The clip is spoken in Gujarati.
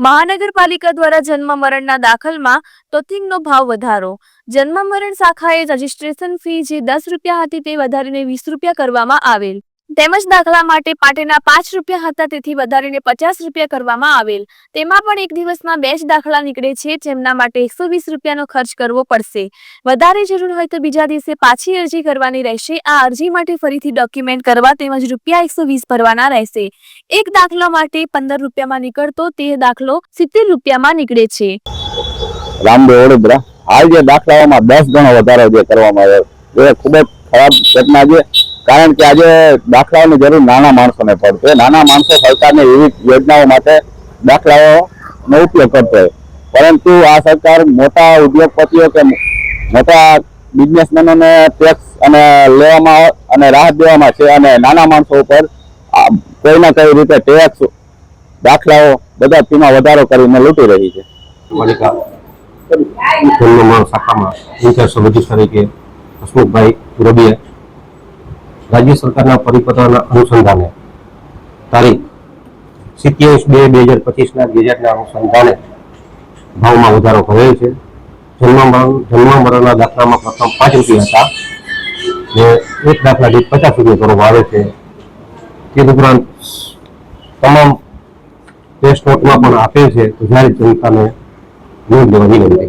મહાનગરપાલિકા દ્વારા જન્મ મરણના દાખલમાં તોથિંગનો ભાવ વધારો. જન્મ મરણ શાખાએ રજીસ્ટ્રેશન ફી જે દસ રૂપિયા હતી તે વધારીને વીસ રૂપિયા કરવામાં આવેલ. તેમજ દાખલા માટે પાટેના પાંચ રૂપિયા હતા, તેથી વધારીને પચાસ રૂપિયા કરવામાં આવેલ. તેમાં પણ એક દિવસમાં બે જ દાખલા નીકળે છે, જેમના માટે એકસો વીસ રૂપિયાનો ખર્ચ કરવો પડશે. વધારે જરૂર હોય તો બીજા દિવસે પાછી અરજી કરવાની રહેશે. આ અરજી માટે ફરીથી ડોક્યુમેન્ટ કરવા તેમજ રૂપિયા એકસો વીસ ભરવાના રહેશે. એક દાખલા માટે પંદર રૂપિયામાં નીકળતો તે દાખલો સિત્તેર રૂપિયામાં નીકળે છે. હાલ જે દાખલાઓમાં દસ ગણો વધારો જે કરવામાં આવ્યો એ ખૂબ જ ખરાબ ઘટના છે. કારણ કે આજે દાખલાઓની જરૂર નાના માણસોને પડશે. નાના માણસો સરકારની વિવિધ યોજનાઓ માટે દાખલાઓનો ઉપયોગ કરતો હોય પરંતુ આ સરકાર મોટા ઉદ્યોગપતિઓ કે મોટા બિઝનેસમેનોને ટેક્સ અને લેવામાં અને રાહત દેવામાં છે અને નાના માણસો ઉપર આ કોઈના કઈ રીતે ટેક્સ દાખલાઓ બધા ફીમાં વધારો કરીને લૂંટી રહી છે. તરીકે હસમુખભાઈ રબિયા રાજ્ય સરકારના પરિપત્રના અનુસંધાને તારીખ સિત્યાવીસ બે બે હજાર પચીસના ગેજેટના અનુસંધાને ભાવમાં વધારો કરેલ છે. જન્મ જન્મ મરણના દાખલામાં પ્રથમ પાંચ રૂપિયા હતા. જે એક દાખલા દીઠ પચાસ રૂપિયા કરવામાં આવે છે. તે ઉપરાંત તમામ ટેસ્ટ નોટમાં પણ આપેલ છે. તો જ્યારે જનતાને નોંધ લેવાની વિનંતી